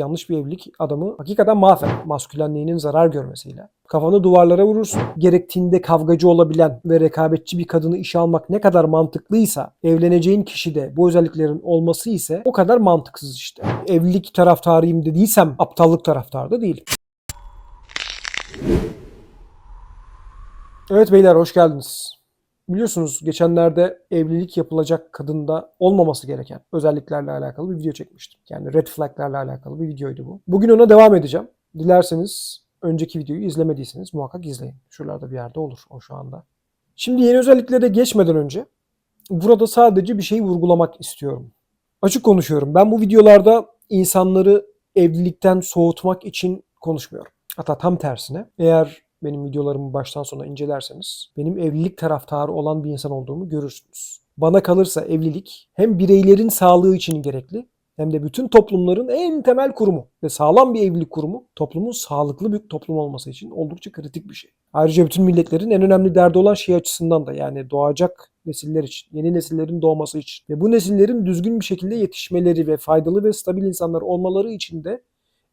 yanlış bir evlilik adamı hakikaten mahveder. Maskülenliğinin zarar görmesiyle. Kafanı duvarlara vurursun. Gerektiğinde kavgacı olabilen ve rekabetçi bir kadını işe almak ne kadar mantıklıysa evleneceğin kişide bu özelliklerin olması ise o kadar mantıksız işte. Evlilik taraftarıyım dediysem aptallık taraftarı da değilim. Evet beyler hoş geldiniz. Biliyorsunuz geçenlerde evlilik yapılacak kadında olmaması gereken özelliklerle alakalı bir video çekmiştim. Yani red flaglerle alakalı bir videoydu bu. Bugün ona devam edeceğim. Dilerseniz önceki videoyu izlemediyseniz muhakkak izleyin. Şuralarda bir yerde olur o şu anda. Şimdi yeni özelliklere geçmeden önce burada sadece bir şeyi vurgulamak istiyorum. Açık konuşuyorum. Ben bu videolarda insanları evlilikten soğutmak için konuşmuyorum. Hatta tam tersine eğer benim videolarımı baştan sona incelerseniz benim evlilik taraftarı olan bir insan olduğumu görürsünüz. Bana kalırsa evlilik hem bireylerin sağlığı için gerekli hem de bütün toplumların en temel kurumu ve sağlam bir evlilik kurumu toplumun sağlıklı bir toplum olması için oldukça kritik bir şey. Ayrıca bütün milletlerin en önemli derdi olan şey açısından da yani doğacak nesiller için, yeni nesillerin doğması için ve bu nesillerin düzgün bir şekilde yetişmeleri ve faydalı ve stabil insanlar olmaları için de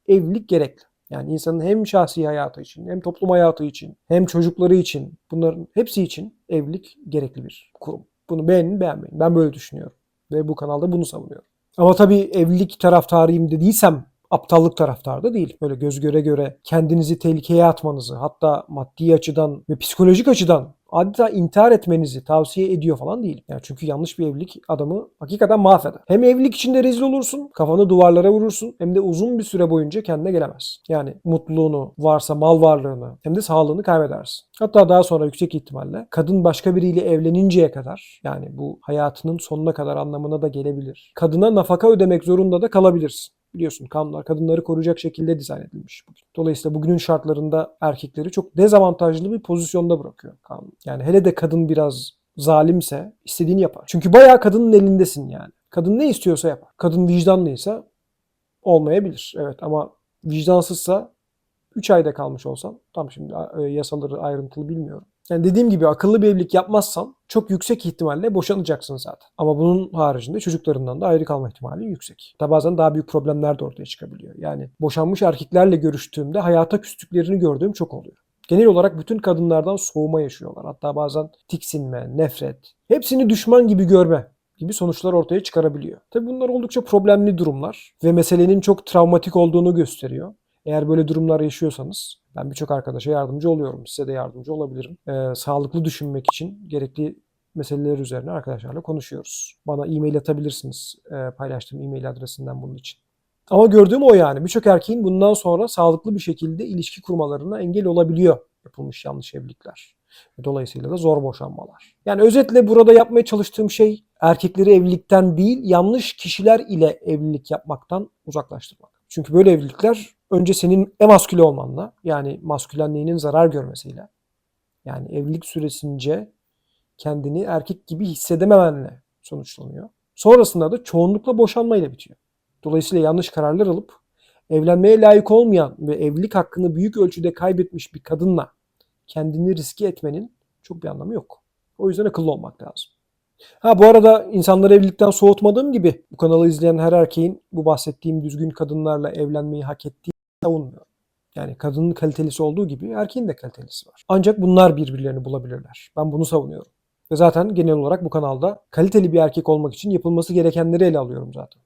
evlilik gerekli. Yani insanın hem şahsi hayatı için, hem toplum hayatı için, hem çocukları için, bunların hepsi için evlilik gerekli bir kurum. Bunu beğenin beğenmeyin. Ben böyle düşünüyorum. Ve bu kanalda bunu savunuyorum. Ama tabii evlilik taraftarıyım dediysem aptallık taraftarı da değil. Böyle göz göre göre kendinizi tehlikeye atmanızı, hatta maddi açıdan ve psikolojik açıdan adeta intihar etmenizi tavsiye ediyor falan değil. Yani çünkü yanlış bir evlilik adamı hakikaten mahveder. Hem evlilik içinde rezil olursun, kafanı duvarlara vurursun hem de uzun bir süre boyunca kendine gelemez. Yani mutluluğunu, varsa mal varlığını hem de sağlığını kaybedersin. Hatta daha sonra yüksek ihtimalle kadın başka biriyle evleninceye kadar yani bu hayatının sonuna kadar anlamına da gelebilir. Kadına nafaka ödemek zorunda da kalabilirsin. Biliyorsun kanunlar kadınları koruyacak şekilde dizayn edilmiş bugün. Dolayısıyla bugünün şartlarında erkekleri çok dezavantajlı bir pozisyonda bırakıyor kanun. Yani hele de kadın biraz zalimse istediğini yapar. Çünkü bayağı kadının elindesin yani. Kadın ne istiyorsa yapar. Kadın vicdanlıysa olmayabilir. Evet ama vicdansızsa 3 ayda kalmış olsan tam şimdi e, yasaları ayrıntılı bilmiyorum. Yani dediğim gibi akıllı bir evlilik yapmazsan çok yüksek ihtimalle boşanacaksın zaten. Ama bunun haricinde çocuklarından da ayrı kalma ihtimali yüksek. Tabi bazen daha büyük problemler de ortaya çıkabiliyor. Yani boşanmış erkeklerle görüştüğümde hayata küstüklerini gördüğüm çok oluyor. Genel olarak bütün kadınlardan soğuma yaşıyorlar. Hatta bazen tiksinme, nefret, hepsini düşman gibi görme gibi sonuçlar ortaya çıkarabiliyor. Tabi bunlar oldukça problemli durumlar ve meselenin çok travmatik olduğunu gösteriyor. Eğer böyle durumlar yaşıyorsanız ben birçok arkadaşa yardımcı oluyorum. Size de yardımcı olabilirim. Ee, sağlıklı düşünmek için gerekli meseleler üzerine arkadaşlarla konuşuyoruz. Bana e-mail atabilirsiniz e, paylaştığım e-mail adresinden bunun için. Ama gördüğüm o yani. Birçok erkeğin bundan sonra sağlıklı bir şekilde ilişki kurmalarına engel olabiliyor yapılmış yanlış evlilikler. Dolayısıyla da zor boşanmalar. Yani özetle burada yapmaya çalıştığım şey erkekleri evlilikten değil yanlış kişiler ile evlilik yapmaktan uzaklaştırmak. Çünkü böyle evlilikler önce senin emasküle olmanla yani maskülenliğinin zarar görmesiyle yani evlilik süresince kendini erkek gibi hissedememenle sonuçlanıyor. Sonrasında da çoğunlukla boşanmayla bitiyor. Dolayısıyla yanlış kararlar alıp evlenmeye layık olmayan ve evlilik hakkını büyük ölçüde kaybetmiş bir kadınla kendini riske etmenin çok bir anlamı yok. O yüzden akıllı olmak lazım. Ha bu arada insanları evlilikten soğutmadığım gibi bu kanalı izleyen her erkeğin bu bahsettiğim düzgün kadınlarla evlenmeyi hak ettiği savunmuyorum. Yani kadının kalitelisi olduğu gibi erkeğin de kalitelisi var. Ancak bunlar birbirlerini bulabilirler. Ben bunu savunuyorum. Ve zaten genel olarak bu kanalda kaliteli bir erkek olmak için yapılması gerekenleri ele alıyorum zaten.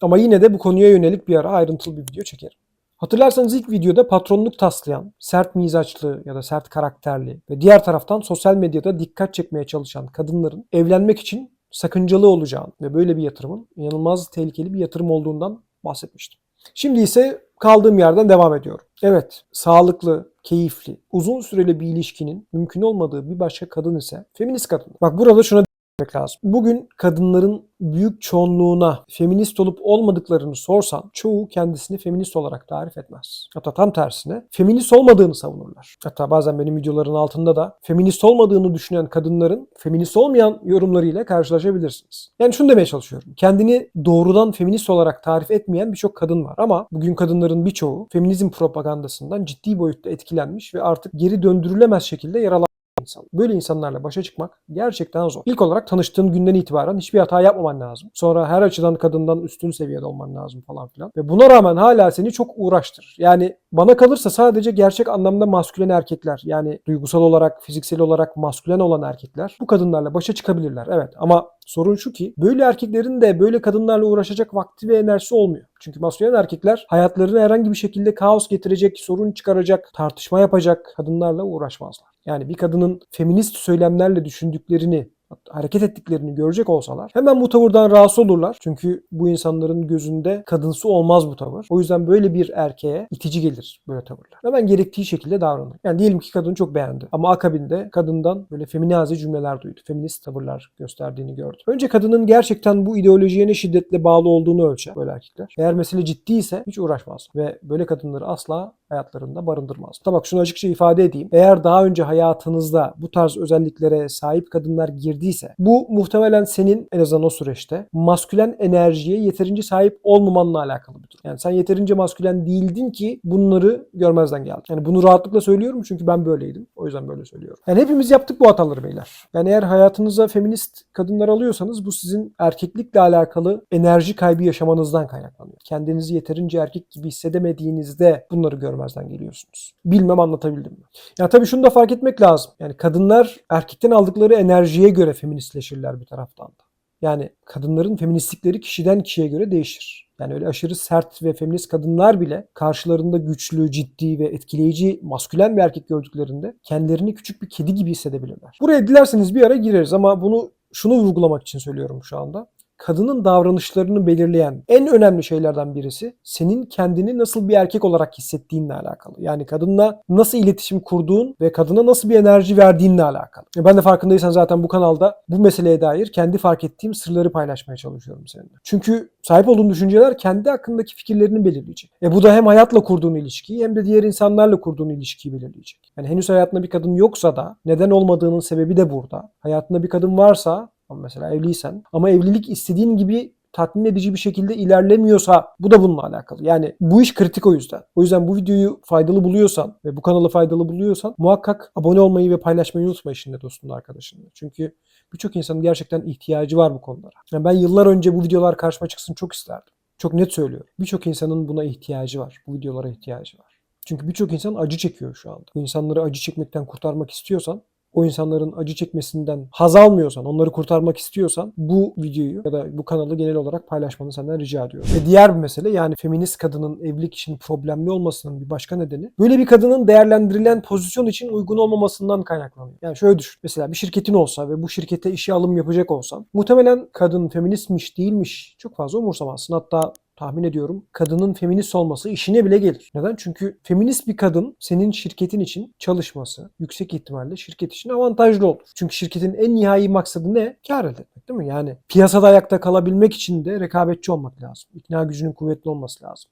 Ama yine de bu konuya yönelik bir ara ayrıntılı bir video çekerim. Hatırlarsanız ilk videoda patronluk taslayan, sert mizaçlı ya da sert karakterli ve diğer taraftan sosyal medyada dikkat çekmeye çalışan kadınların evlenmek için sakıncalı olacağını ve böyle bir yatırımın inanılmaz tehlikeli bir yatırım olduğundan bahsetmiştim. Şimdi ise kaldığım yerden devam ediyorum. Evet, sağlıklı, keyifli, uzun süreli bir ilişkinin mümkün olmadığı bir başka kadın ise feminist kadın. Bak burada şuna etmek lazım. Bugün kadınların büyük çoğunluğuna feminist olup olmadıklarını sorsan çoğu kendisini feminist olarak tarif etmez. Hatta tam tersine feminist olmadığını savunurlar. Hatta bazen benim videoların altında da feminist olmadığını düşünen kadınların feminist olmayan yorumlarıyla karşılaşabilirsiniz. Yani şunu demeye çalışıyorum. Kendini doğrudan feminist olarak tarif etmeyen birçok kadın var ama bugün kadınların birçoğu feminizm propagandasından ciddi boyutta etkilenmiş ve artık geri döndürülemez şekilde yaralanmış insan. Böyle insanlarla başa çıkmak gerçekten zor. İlk olarak tanıştığın günden itibaren hiçbir hata yapmaman lazım. Sonra her açıdan kadından üstün seviyede olman lazım falan filan. Ve buna rağmen hala seni çok uğraştır. Yani bana kalırsa sadece gerçek anlamda maskülen erkekler yani duygusal olarak, fiziksel olarak maskülen olan erkekler bu kadınlarla başa çıkabilirler. Evet ama sorun şu ki böyle erkeklerin de böyle kadınlarla uğraşacak vakti ve enerjisi olmuyor. Çünkü maskülen erkekler hayatlarına herhangi bir şekilde kaos getirecek, sorun çıkaracak, tartışma yapacak kadınlarla uğraşmazlar. Yani bir kadının feminist söylemlerle düşündüklerini hareket ettiklerini görecek olsalar hemen bu tavırdan rahatsız olurlar. Çünkü bu insanların gözünde kadınsı olmaz bu tavır. O yüzden böyle bir erkeğe itici gelir böyle tavırlar. Hemen gerektiği şekilde davranır. Yani diyelim ki kadın çok beğendi. Ama akabinde kadından böyle feminazi cümleler duydu. Feminist tavırlar gösterdiğini gördü. Önce kadının gerçekten bu ideolojiye ne şiddetle bağlı olduğunu ölçer böyle erkekler. Eğer mesele ciddi ise hiç uğraşmaz. Ve böyle kadınları asla hayatlarında barındırmaz. Bak şunu açıkça ifade edeyim. Eğer daha önce hayatınızda bu tarz özelliklere sahip kadınlar girdiyse bu muhtemelen senin en azından o süreçte maskülen enerjiye yeterince sahip olmamanla alakalı bir durum. Yani sen yeterince maskülen değildin ki bunları görmezden geldin. Yani bunu rahatlıkla söylüyorum çünkü ben böyleydim. O yüzden böyle söylüyorum. Yani hepimiz yaptık bu hataları beyler. Yani eğer hayatınıza feminist kadınlar alıyorsanız bu sizin erkeklikle alakalı enerji kaybı yaşamanızdan kaynaklanıyor. Kendinizi yeterince erkek gibi hissedemediğinizde bunları görmezden geliyorsunuz. Bilmem anlatabildim mi? Ya tabii şunu da fark etmek lazım. Yani kadınlar erkekten aldıkları enerjiye göre feministleşirler bir taraftan da. Yani kadınların feministlikleri kişiden kişiye göre değişir. Yani öyle aşırı sert ve feminist kadınlar bile karşılarında güçlü, ciddi ve etkileyici maskülen bir erkek gördüklerinde kendilerini küçük bir kedi gibi hissedebilirler. Buraya dilerseniz bir ara gireriz ama bunu şunu vurgulamak için söylüyorum şu anda kadının davranışlarını belirleyen en önemli şeylerden birisi senin kendini nasıl bir erkek olarak hissettiğinle alakalı. Yani kadınla nasıl iletişim kurduğun ve kadına nasıl bir enerji verdiğinle alakalı. Ben de farkındaysan zaten bu kanalda bu meseleye dair kendi fark ettiğim sırları paylaşmaya çalışıyorum seninle. Çünkü sahip olduğun düşünceler kendi hakkındaki fikirlerini belirleyecek. E bu da hem hayatla kurduğun ilişkiyi hem de diğer insanlarla kurduğun ilişkiyi belirleyecek. Yani henüz hayatında bir kadın yoksa da neden olmadığının sebebi de burada. Hayatında bir kadın varsa mesela evliysen ama evlilik istediğin gibi tatmin edici bir şekilde ilerlemiyorsa bu da bununla alakalı. Yani bu iş kritik o yüzden. O yüzden bu videoyu faydalı buluyorsan ve bu kanalı faydalı buluyorsan muhakkak abone olmayı ve paylaşmayı unutma işinde dostunla arkadaşınla. Çünkü birçok insanın gerçekten ihtiyacı var bu konulara. Yani ben yıllar önce bu videolar karşıma çıksın çok isterdim. Çok net söylüyorum. Birçok insanın buna ihtiyacı var. Bu videolara ihtiyacı var. Çünkü birçok insan acı çekiyor şu anda. Bu insanları acı çekmekten kurtarmak istiyorsan o insanların acı çekmesinden haz almıyorsan, onları kurtarmak istiyorsan bu videoyu ya da bu kanalı genel olarak paylaşmanı senden rica ediyorum. Ve diğer bir mesele yani feminist kadının evlilik için problemli olmasının bir başka nedeni böyle bir kadının değerlendirilen pozisyon için uygun olmamasından kaynaklanıyor. Yani şöyle düşün. Mesela bir şirketin olsa ve bu şirkete işe alım yapacak olsan muhtemelen kadın feministmiş değilmiş çok fazla umursamazsın. Hatta tahmin ediyorum kadının feminist olması işine bile gelir. Neden? Çünkü feminist bir kadın senin şirketin için çalışması yüksek ihtimalle şirket için avantajlı olur. Çünkü şirketin en nihai maksadı ne? Kar elde etmek değil mi? Yani piyasada ayakta kalabilmek için de rekabetçi olmak lazım. İkna gücünün kuvvetli olması lazım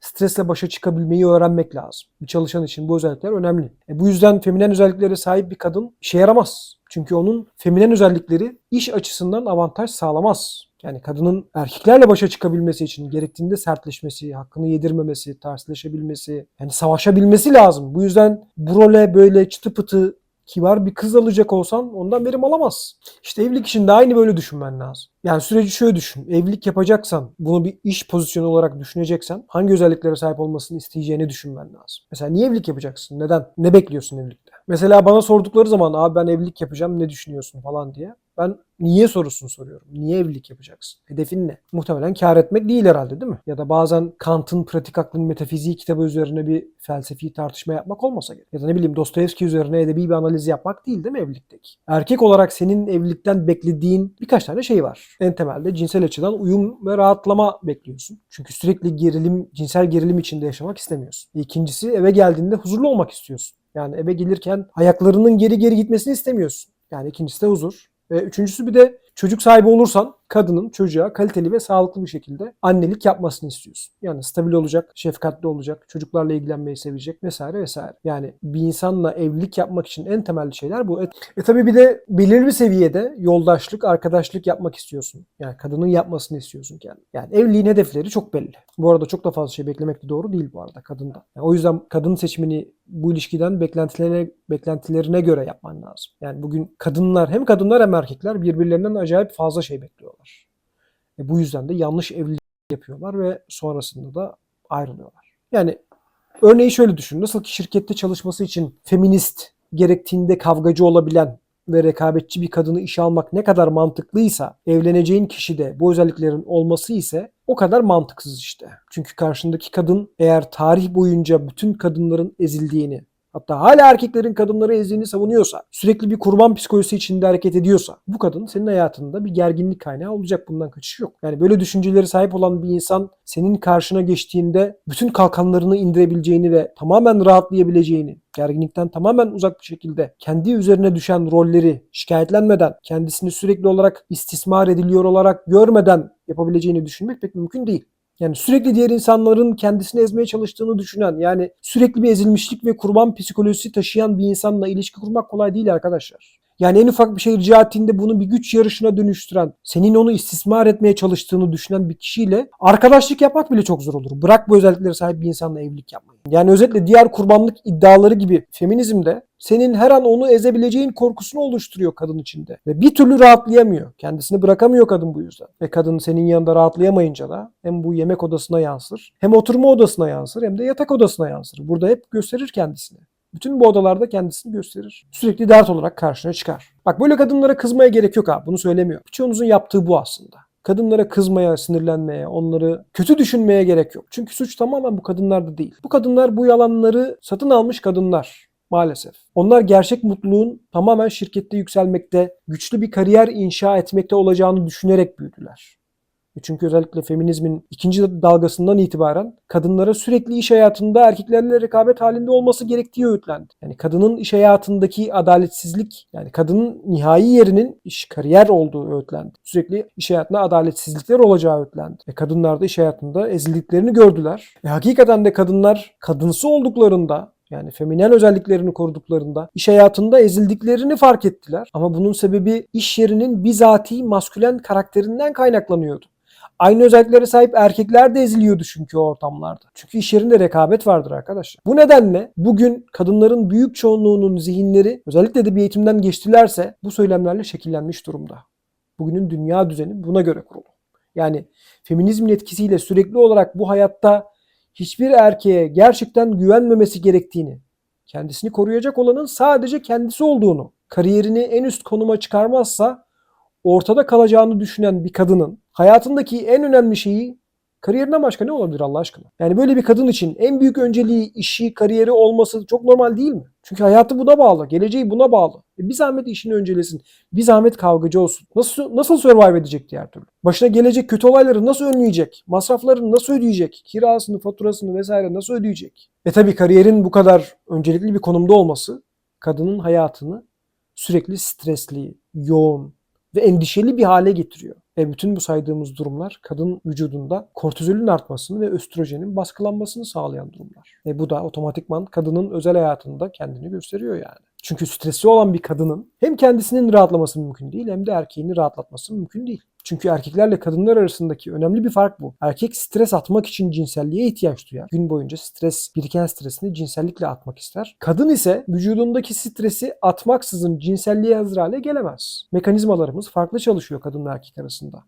stresle başa çıkabilmeyi öğrenmek lazım. Bir çalışan için bu özellikler önemli. E bu yüzden feminen özelliklere sahip bir kadın işe yaramaz. Çünkü onun feminen özellikleri iş açısından avantaj sağlamaz. Yani kadının erkeklerle başa çıkabilmesi için gerektiğinde sertleşmesi, hakkını yedirmemesi, tersleşebilmesi, yani savaşabilmesi lazım. Bu yüzden bu role böyle çıtı pıtı kibar bir kız alacak olsan ondan verim alamaz. İşte evlilik için de aynı böyle düşünmen lazım. Yani süreci şöyle düşün. Evlilik yapacaksan, bunu bir iş pozisyonu olarak düşüneceksen hangi özelliklere sahip olmasını isteyeceğini düşünmen lazım. Mesela niye evlilik yapacaksın? Neden? Ne bekliyorsun evlilikte? Mesela bana sordukları zaman abi ben evlilik yapacağım ne düşünüyorsun falan diye. Ben niye sorusunu soruyorum. Niye evlilik yapacaksın? Hedefin ne? Muhtemelen kar etmek değil herhalde değil mi? Ya da bazen Kant'ın Pratik Aklın Metafiziği kitabı üzerine bir felsefi tartışma yapmak olmasa gerek. Ya da ne bileyim Dostoyevski üzerine edebi bir analiz yapmak değil değil mi evlilikteki? Erkek olarak senin evlilikten beklediğin birkaç tane şey var. En temelde cinsel açıdan uyum ve rahatlama bekliyorsun. Çünkü sürekli gerilim, cinsel gerilim içinde yaşamak istemiyorsun. İkincisi eve geldiğinde huzurlu olmak istiyorsun. Yani eve gelirken ayaklarının geri geri gitmesini istemiyorsun. Yani ikincisi de huzur. Ve üçüncüsü bir de çocuk sahibi olursan kadının çocuğa kaliteli ve sağlıklı bir şekilde annelik yapmasını istiyorsun. Yani stabil olacak, şefkatli olacak, çocuklarla ilgilenmeyi sevecek vesaire vesaire. Yani bir insanla evlilik yapmak için en temel şeyler bu. E, e tabi bir de belirli bir seviyede yoldaşlık, arkadaşlık yapmak istiyorsun. Yani kadının yapmasını istiyorsun kendi. Yani evliliğin hedefleri çok belli. Bu arada çok da fazla şey beklemek de doğru değil bu arada kadından. Yani o yüzden kadın seçimini bu ilişkiden beklentilerine beklentilerine göre yapman lazım. Yani bugün kadınlar hem kadınlar hem erkekler birbirlerinden acayip fazla şey bekliyorlar. E bu yüzden de yanlış evlilik yapıyorlar ve sonrasında da ayrılıyorlar. Yani örneği şöyle düşün. Nasıl ki şirkette çalışması için feminist gerektiğinde kavgacı olabilen ve rekabetçi bir kadını işe almak ne kadar mantıklıysa evleneceğin kişi de bu özelliklerin olması ise o kadar mantıksız işte. Çünkü karşındaki kadın eğer tarih boyunca bütün kadınların ezildiğini hatta hala erkeklerin kadınları ezdiğini savunuyorsa, sürekli bir kurban psikolojisi içinde hareket ediyorsa bu kadın senin hayatında bir gerginlik kaynağı olacak. Bundan kaçış yok. Yani böyle düşünceleri sahip olan bir insan senin karşına geçtiğinde bütün kalkanlarını indirebileceğini ve tamamen rahatlayabileceğini, gerginlikten tamamen uzak bir şekilde kendi üzerine düşen rolleri şikayetlenmeden, kendisini sürekli olarak istismar ediliyor olarak görmeden yapabileceğini düşünmek pek mümkün değil. Yani sürekli diğer insanların kendisini ezmeye çalıştığını düşünen, yani sürekli bir ezilmişlik ve kurban psikolojisi taşıyan bir insanla ilişki kurmak kolay değil arkadaşlar. Yani en ufak bir şey rica ettiğinde bunu bir güç yarışına dönüştüren, senin onu istismar etmeye çalıştığını düşünen bir kişiyle arkadaşlık yapmak bile çok zor olur. Bırak bu özelliklere sahip bir insanla evlilik yapmayı. Yani özetle diğer kurbanlık iddiaları gibi feminizmde senin her an onu ezebileceğin korkusunu oluşturuyor kadın içinde. Ve bir türlü rahatlayamıyor. Kendisini bırakamıyor kadın bu yüzden. Ve kadın senin yanında rahatlayamayınca da hem bu yemek odasına yansır, hem oturma odasına yansır, hem de yatak odasına yansır. Burada hep gösterir kendisini. Bütün bu odalarda kendisini gösterir. Sürekli dert olarak karşına çıkar. Bak böyle kadınlara kızmaya gerek yok ha. Bunu söylemiyor. Birçoğunuzun yaptığı bu aslında. Kadınlara kızmaya, sinirlenmeye, onları kötü düşünmeye gerek yok. Çünkü suç tamamen bu kadınlarda değil. Bu kadınlar bu yalanları satın almış kadınlar maalesef. Onlar gerçek mutluluğun tamamen şirkette yükselmekte, güçlü bir kariyer inşa etmekte olacağını düşünerek büyüdüler. E Çünkü özellikle feminizmin ikinci dalgasından itibaren kadınlara sürekli iş hayatında erkeklerle rekabet halinde olması gerektiği öğütlendi. Yani kadının iş hayatındaki adaletsizlik, yani kadının nihai yerinin iş kariyer olduğu öğütlendi. Sürekli iş hayatında adaletsizlikler olacağı öğütlendi. E kadınlar da iş hayatında ezildiklerini gördüler. E hakikaten de kadınlar kadınsı olduklarında yani feminen özelliklerini koruduklarında iş hayatında ezildiklerini fark ettiler. Ama bunun sebebi iş yerinin bizatihi maskülen karakterinden kaynaklanıyordu. Aynı özelliklere sahip erkekler de eziliyordu çünkü o ortamlarda. Çünkü iş yerinde rekabet vardır arkadaşlar. Bu nedenle bugün kadınların büyük çoğunluğunun zihinleri özellikle de bir eğitimden geçtilerse bu söylemlerle şekillenmiş durumda. Bugünün dünya düzeni buna göre kurulu. Yani feminizmin etkisiyle sürekli olarak bu hayatta hiçbir erkeğe gerçekten güvenmemesi gerektiğini, kendisini koruyacak olanın sadece kendisi olduğunu, kariyerini en üst konuma çıkarmazsa ortada kalacağını düşünen bir kadının hayatındaki en önemli şeyi kariyerinden başka ne olabilir Allah aşkına? Yani böyle bir kadın için en büyük önceliği işi, kariyeri olması çok normal değil mi? Çünkü hayatı buna bağlı, geleceği buna bağlı. E bir zahmet işini öncelesin, bir zahmet kavgacı olsun. Nasıl nasıl survive edecek diğer türlü? Başına gelecek kötü olayları nasıl önleyecek? Masraflarını nasıl ödeyecek? Kirasını, faturasını vesaire nasıl ödeyecek? E tabi kariyerin bu kadar öncelikli bir konumda olması kadının hayatını sürekli stresli, yoğun ve endişeli bir hale getiriyor. Ve bütün bu saydığımız durumlar kadın vücudunda kortizolün artmasını ve östrojenin baskılanmasını sağlayan durumlar. Ve bu da otomatikman kadının özel hayatında kendini gösteriyor yani. Çünkü stresli olan bir kadının hem kendisinin rahatlaması mümkün değil hem de erkeğini rahatlatması mümkün değil. Çünkü erkeklerle kadınlar arasındaki önemli bir fark bu. Erkek stres atmak için cinselliğe ihtiyaç duyar. Gün boyunca stres, biriken stresini cinsellikle atmak ister. Kadın ise vücudundaki stresi atmaksızın cinselliğe hazır hale gelemez. Mekanizmalarımız farklı çalışıyor kadınla erkek arasında.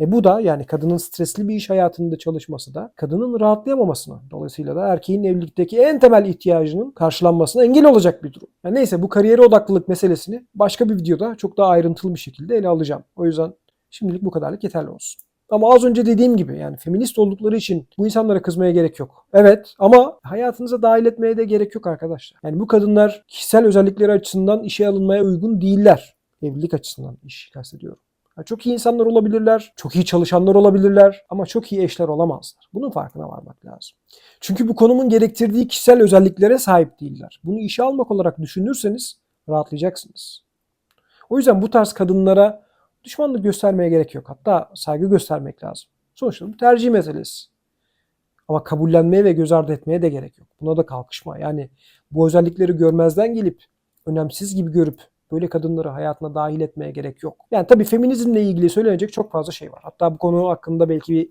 E bu da yani kadının stresli bir iş hayatında çalışması da kadının rahatlayamamasına dolayısıyla da erkeğin evlilikteki en temel ihtiyacının karşılanmasına engel olacak bir durum. Yani neyse bu kariyere odaklılık meselesini başka bir videoda çok daha ayrıntılı bir şekilde ele alacağım. O yüzden şimdilik bu kadarlık yeterli olsun. Ama az önce dediğim gibi yani feminist oldukları için bu insanlara kızmaya gerek yok. Evet ama hayatınıza dahil etmeye de gerek yok arkadaşlar. Yani bu kadınlar kişisel özellikleri açısından işe alınmaya uygun değiller. Evlilik açısından iş kastediyorum. Çok iyi insanlar olabilirler, çok iyi çalışanlar olabilirler ama çok iyi eşler olamazlar. Bunun farkına varmak lazım. Çünkü bu konumun gerektirdiği kişisel özelliklere sahip değiller. Bunu işe almak olarak düşünürseniz rahatlayacaksınız. O yüzden bu tarz kadınlara düşmanlık göstermeye gerek yok. Hatta saygı göstermek lazım. Sonuçta bu tercih meselesi. Ama kabullenmeye ve göz ardı etmeye de gerek yok. Buna da kalkışma. Yani bu özellikleri görmezden gelip önemsiz gibi görüp böyle kadınları hayatına dahil etmeye gerek yok. Yani tabii feminizmle ilgili söylenecek çok fazla şey var. Hatta bu konu hakkında belki bir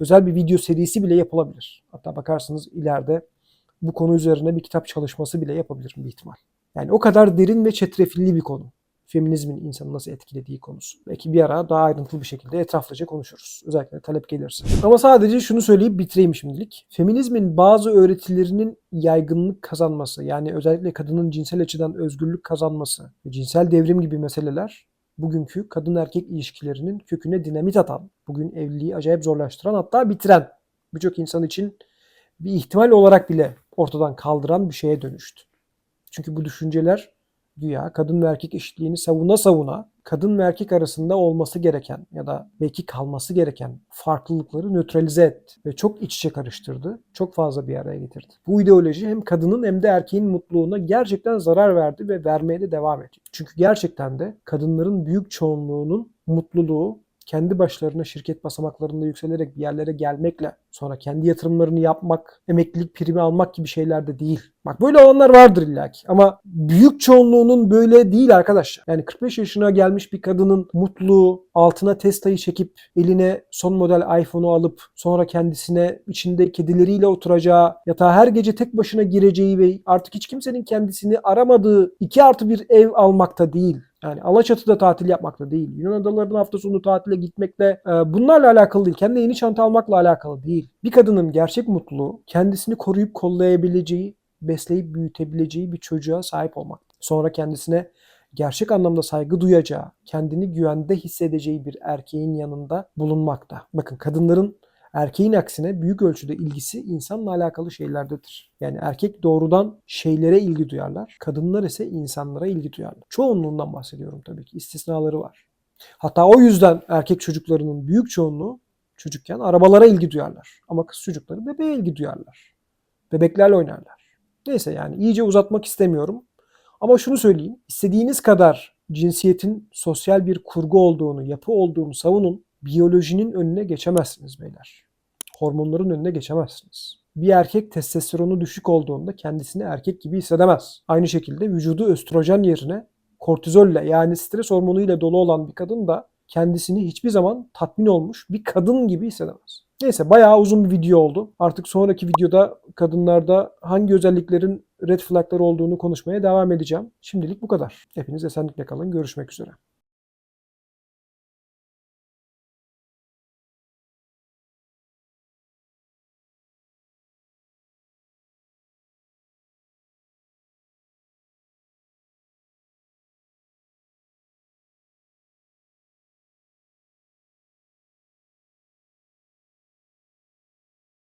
özel bir video serisi bile yapılabilir. Hatta bakarsınız ileride bu konu üzerine bir kitap çalışması bile yapabilirim bir ihtimal. Yani o kadar derin ve çetrefilli bir konu. Feminizmin insanı nasıl etkilediği konusu. Belki bir ara daha ayrıntılı bir şekilde etraflıca konuşuruz. Özellikle talep gelirse. Ama sadece şunu söyleyip bitireyim şimdilik. Feminizmin bazı öğretilerinin yaygınlık kazanması, yani özellikle kadının cinsel açıdan özgürlük kazanması cinsel devrim gibi meseleler bugünkü kadın erkek ilişkilerinin köküne dinamit atan, bugün evliliği acayip zorlaştıran hatta bitiren birçok insan için bir ihtimal olarak bile ortadan kaldıran bir şeye dönüştü. Çünkü bu düşünceler güya kadın ve erkek eşitliğini savuna savuna kadın ve erkek arasında olması gereken ya da belki kalması gereken farklılıkları nötralize etti ve çok iç içe karıştırdı. Çok fazla bir araya getirdi. Bu ideoloji hem kadının hem de erkeğin mutluluğuna gerçekten zarar verdi ve vermeye de devam ediyor. Çünkü gerçekten de kadınların büyük çoğunluğunun mutluluğu kendi başlarına şirket basamaklarında yükselerek bir yerlere gelmekle sonra kendi yatırımlarını yapmak, emeklilik primi almak gibi şeyler de değil. Bak böyle olanlar vardır illaki ama büyük çoğunluğunun böyle değil arkadaşlar. Yani 45 yaşına gelmiş bir kadının mutlu, altına Tesla'yı çekip eline son model iPhone'u alıp sonra kendisine içinde kedileriyle oturacağı, yatağa her gece tek başına gireceği ve artık hiç kimsenin kendisini aramadığı 2 artı bir ev almakta değil. Yani Alaçatı'da tatil yapmakla değil. Yunan adalarına hafta sonu tatile gitmekle e, bunlarla alakalı değil. Kendine yeni çanta almakla alakalı değil. Bir kadının gerçek mutluluğu kendisini koruyup kollayabileceği, besleyip büyütebileceği bir çocuğa sahip olmak. Sonra kendisine gerçek anlamda saygı duyacağı, kendini güvende hissedeceği bir erkeğin yanında bulunmakta. Bakın kadınların Erkeğin aksine büyük ölçüde ilgisi insanla alakalı şeylerdedir. Yani erkek doğrudan şeylere ilgi duyarlar. Kadınlar ise insanlara ilgi duyarlar. Çoğunluğundan bahsediyorum tabii ki. İstisnaları var. Hatta o yüzden erkek çocuklarının büyük çoğunluğu çocukken arabalara ilgi duyarlar. Ama kız çocukları bebeğe ilgi duyarlar. Bebeklerle oynarlar. Neyse yani iyice uzatmak istemiyorum. Ama şunu söyleyeyim. İstediğiniz kadar cinsiyetin sosyal bir kurgu olduğunu, yapı olduğunu savunun biyolojinin önüne geçemezsiniz beyler. Hormonların önüne geçemezsiniz. Bir erkek testosteronu düşük olduğunda kendisini erkek gibi hissedemez. Aynı şekilde vücudu östrojen yerine kortizolle yani stres hormonuyla dolu olan bir kadın da kendisini hiçbir zaman tatmin olmuş bir kadın gibi hissedemez. Neyse bayağı uzun bir video oldu. Artık sonraki videoda kadınlarda hangi özelliklerin red flagları olduğunu konuşmaya devam edeceğim. Şimdilik bu kadar. Hepiniz esenlikle kalın. Görüşmek üzere.